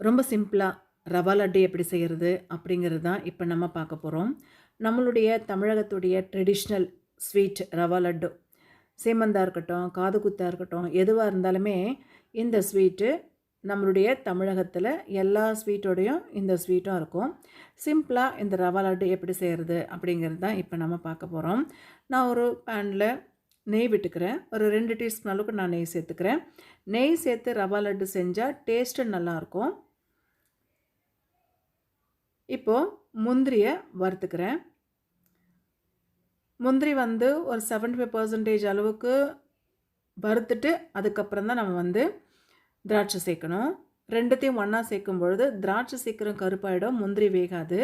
ரொம்ப சிம்பிளாக ரவா லட்டு எப்படி செய்கிறது அப்படிங்கிறது தான் இப்போ நம்ம பார்க்க போகிறோம் நம்மளுடைய தமிழகத்துடைய ட்ரெடிஷ்னல் ஸ்வீட் ரவா லட்டு. சேமந்தாக இருக்கட்டும் காது குத்தாக இருக்கட்டும் எதுவாக இருந்தாலுமே இந்த ஸ்வீட்டு நம்மளுடைய தமிழகத்தில் எல்லா ஸ்வீட்டோடையும் இந்த ஸ்வீட்டும் இருக்கும். சிம்பிளாக இந்த ரவா லட்டு எப்படி செய்கிறது அப்படிங்கிறது தான் இப்போ நம்ம பார்க்க போகிறோம் நான் ஒரு பேனில் நெய் விட்டுக்கிறேன். ஒரு ரெண்டு டீஸ்பூன் அளவுக்கு நான் நெய் சேர்த்துக்கிறேன். நெய் சேர்த்து ரவா லட்டு செஞ்சால் டேஸ்ட்டு நல்லாயிருக்கும். இப்போது முந்திரியை வறுத்துக்கிறேன். முந்திரி வந்து ஒரு செவன்டி ஃபைவ் பர்சன்டேஜ் அளவுக்கு வறுத்துட்டு அதுக்கப்புறம் தான் நம்ம வந்து திராட்சை சேர்க்கணும். ரெண்டுத்தையும் ஒன்றா சேர்க்கும் பொழுது திராட்சை சீக்கிரம் கருப்பாயிடும் முந்திரி வேகாது.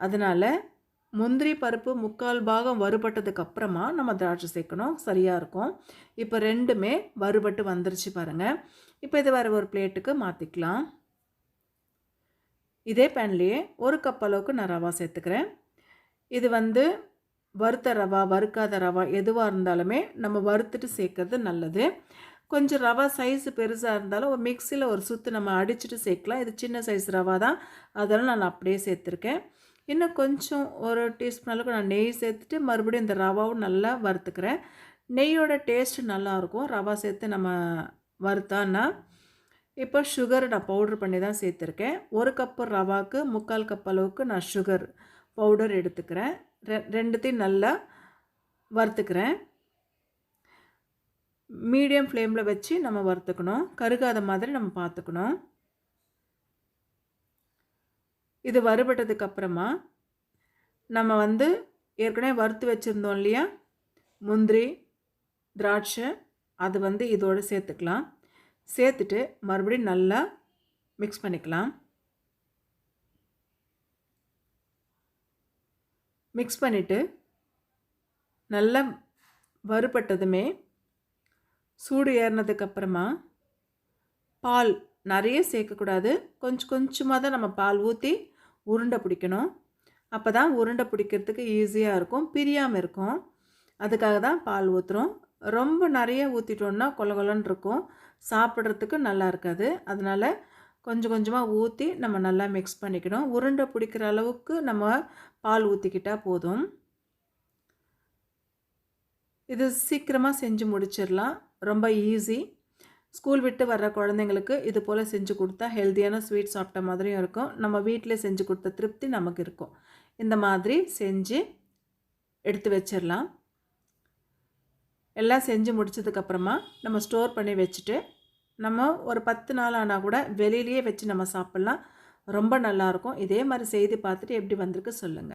அதனால் முந்திரி பருப்பு முக்கால் பாகம் வறுபட்டதுக்கு அப்புறமா நம்ம திராட்சை சேர்க்கணும். சரியாக இருக்கும். இப்போ ரெண்டுமே வறுபட்டு வந்துருச்சு பாருங்கள் இப்போ இது வேறு ஒரு பிளேட்டுக்கு மாற்றிக்கலாம் இதே பேன்லேயே ஒரு கப் அளவுக்கு நான் ரவா சேர்த்துக்கிறேன். இது வந்து வறுத்த ரவா வறுக்காத ரவா எதுவாக இருந்தாலுமே நம்ம வறுத்துட்டு சேர்க்கறது நல்லது. கொஞ்சம் ரவா சைஸ் பெருசாக இருந்தாலும் ஒரு மிக்சியில் ஒரு சுற்று நம்ம அடிச்சுட்டு சேர்க்கலாம். இது சின்ன சைஸ் ரவா தான். அதெல்லாம் நான் அப்படியே சேர்த்துருக்கேன். இன்னும் கொஞ்சம் ஒரு டீஸ்பூன் அளவுக்கு நான் நெய் சேர்த்துட்டு மறுபடியும் இந்த ரவாவும் நல்லா வறுத்துக்கிறேன். நெய்யோட டேஸ்ட்டு நல்லாயிருக்கும். ரவா சேர்த்து நம்ம வறுத்தான்னா இப்போ சுகர் நான் பவுட்ரு பண்ணி தான் சேர்த்துருக்கேன். ஒரு கப்பு ரவாவுக்கு முக்கால் கப் அளவுக்கு நான் சுகர் பவுடர் எடுத்துக்கிறேன். ரெ ரெண்டுத்தையும் நல்லா வறுத்துக்கிறேன். மீடியம் ஃப்ளேமில் வச்சு நம்ம வறுத்துக்கணும். கருகாத மாதிரி நம்ம பார்த்துக்கணும். இது வறுபட்டதுக்கு அப்புறமா நம்ம வந்து ஏற்கனவே வறுத்து வச்சுருந்தோம் இல்லையா? முந்திரி திராட்சை அது வந்து இதோடு சேர்த்துக்கலாம். சேர்த்துட்டு மறுபடியும் நல்லா மிக்ஸ் பண்ணிக்கலாம். மிக்ஸ் பண்ணிவிட்டு நல்லா வறுபட்டதுமே சூடு ஏறினதுக்கப்புறமா பால் நிறைய சேர்க்கக்கூடாது. கொஞ்சம் கொஞ்சமாக தான் நம்ம பால் ஊற்றி உருண்டை பிடிக்கணும். அப்போ தான் உருண்டை பிடிக்கிறதுக்கு ஈஸியாக இருக்கும். பிரியாமல் இருக்கும். அதுக்காக தான் பால் ஊற்றுறோம் ரொம்ப நிறைய ஊற்றிட்டோன்னா கொல கொலன்னு இருக்கும். சாப்பிட்றதுக்கு நல்லா இருக்காது. அதனால் கொஞ்சம் கொஞ்சமாக ஊற்றி நம்ம நல்லா மிக்ஸ் பண்ணிக்கணும். உருண்டை பிடிக்கிற அளவுக்கு நம்ம பால் ஊற்றிக்கிட்டால் போதும். இது சீக்கிரமாக செஞ்சு முடிச்சிடலாம். ரொம்ப ஈஸி ஸ்கூல் விட்டு வர்ற குழந்தைங்களுக்கு இது போல் செஞ்சு கொடுத்தா ஹெல்த்தியான ஸ்வீட் சாப்பிட்ட மாதிரியும் இருக்கும். நம்ம வீட்டில் செஞ்சு கொடுத்த திருப்தி நமக்கு இருக்கும். இந்த மாதிரி செஞ்சு எடுத்து வச்சிடலாம். எல்லாம் செஞ்சு முடிச்சதுக்கப்புறமா நம்ம ஸ்டோர் பண்ணி வச்சுட்டு நம்ம ஒரு பத்து நாள் ஆனால் கூட வெளியிலேயே வச்சு நம்ம சாப்பிட்லாம். ரொம்ப நல்லாயிருக்கும் இதே மாதிரி செய்து பார்த்துட்டு எப்படி வந்திருக்கு சொல்லுங்கள்